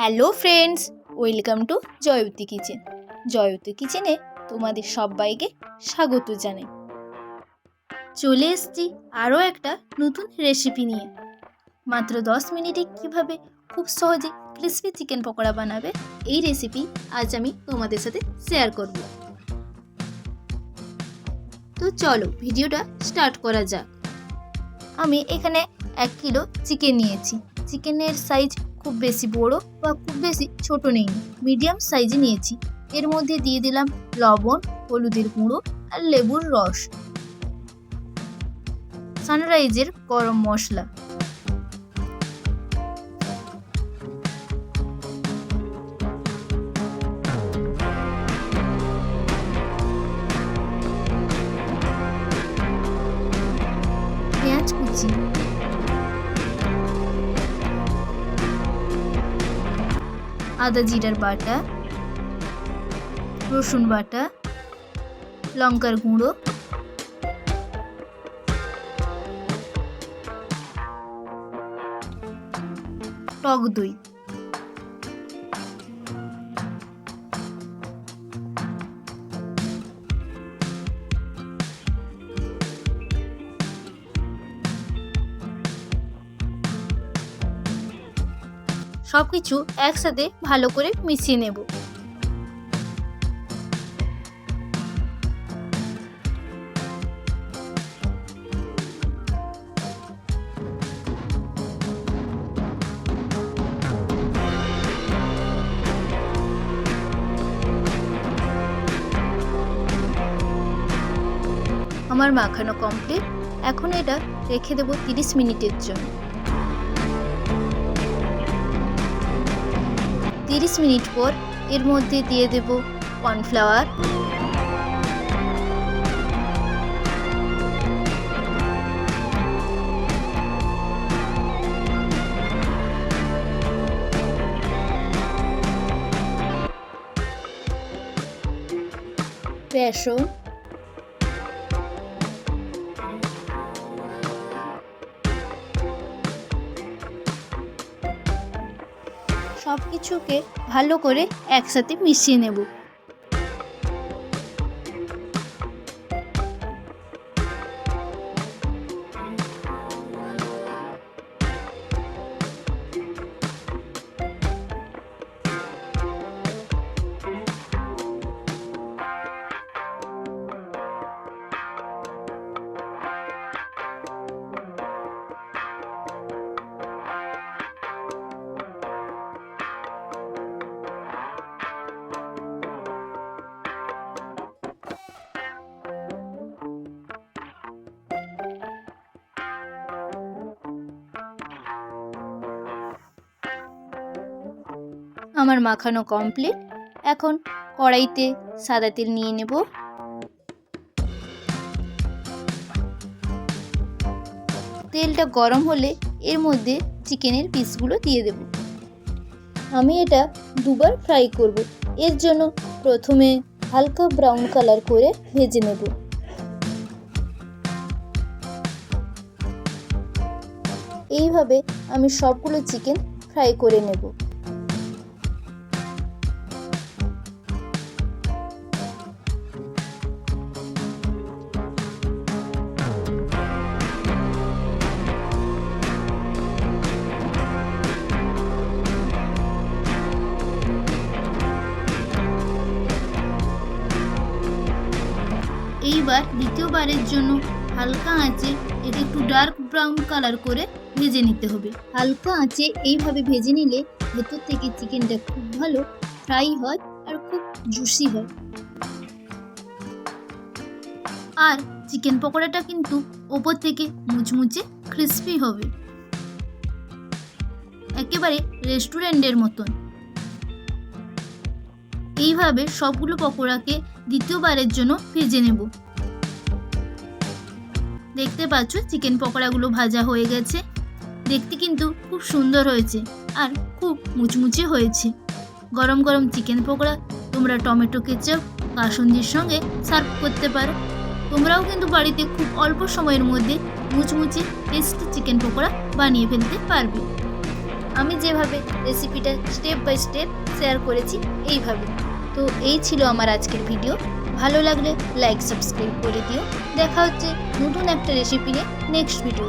Hello friends, welcome to Jayati kitchen. Jayati কিচেনে তোমাদের সবাইকে স্বাগত জানাই। চলে এসেছি আরও একটা নতুন রেসিপি নিয়ে। মাত্র দশ মিনিটে কীভাবে খুব সহজে ক্রিসপি চিকেন পকোড়া বানাবে, এই রেসিপি আজ আমি তোমাদের সাথে শেয়ার করব। তো চলো ভিডিওটা স্টার্ট করা যাক। আমি এখানে এক কিলো চিকেন নিয়েছি। চিকেনের সাইজ খুব বেশি বড় বা খুব বেশি ছোট নেই। মিডিয়াম সাইজে নিয়েছি। এর মধ্যে দিয়ে দিলাম লবণ, হলুদের গুঁড়ো আর লেবুর রস। সানরাইজের গরম মশলা। পেঁয়াজ কুচি। আদা জিরার বাটা রসুন বাটা লঙ্কার গুঁড়ো টক দই। সব কিছু একসাথে ভালো করে মিশিয়ে নেব। আমার মাখানো কমপ্লিট এখন এটা রেখে দেবো তিরিশ মিনিটের জন্য। তিরিশ মিনিট পর এর মধ্যে দিয়ে দেব কর্নফ্লাওয়ার। বেসন সব কিছুকে ভালো করে একসাথে মিশিয়ে নেব। আমার মাখানো কমপ্লিট এখন কড়াইতে সাদা তেল নিয়ে নেব। তেলটা গরম হলে এর মধ্যে চিকেনের পিসগুলো দিয়ে দেব। আমি এটা দুবার ফ্রাই করব। এর জন্য প্রথমে হালকা ব্রাউন কালার করে ভেজে নেব। এইভাবে আমি সবগুলো চিকেন ফ্রাই করে নেব। এইবার দ্বিতীয়বারের জন্য হালকা আঁচে এটি একটু ডার্ক ব্রাউন কালার করে ভেজে নিতে হবে। হালকা আঁচে এইভাবে ভেজে নিলে ভেতর থেকে চিকেনটা খুব ভালো ফ্রাই হয় আর খুব জুসি হয়। আর চিকেন পকোড়াটা কিন্তু ওপর থেকে মুচমুচে ক্রিস্পি হবে। একেবারে রেস্টুরেন্টের মতন। এইভাবে সবগুলো পকোড়াকে দ্বিতীয়বারের জন্য ভেজে নেব। দেখতে পাচ্ছ, চিকেন পকোড়াগুলো ভাজা হয়ে গেছে। দেখতে কিন্তু খুব সুন্দর হয়েছে আর খুব মুচমুচে হয়েছে। গরম গরম চিকেন পকোড়া তোমরা টমেটো কেচাপ কাসুন্দির সঙ্গে সার্ভ করতে পারো। তোমরাও কিন্তু বাড়িতে খুব অল্প সময়ের মধ্যে মুচমুচে টেস্টি চিকেন পকোড়া বানিয়ে ফেলতে পারবে। আমি যেভাবে রেসিপিটা স্টেপ বাই স্টেপ শেয়ার করেছি, এইভাবে। তো এই ছিল আমার আজকের ভিডিও ভালো লাগলে লাইক সাবস্ক্রাইব করে দিও। দেখা হচ্ছে নতুন একটা রেসিপি নিয়ে নেক্সট ভিডিও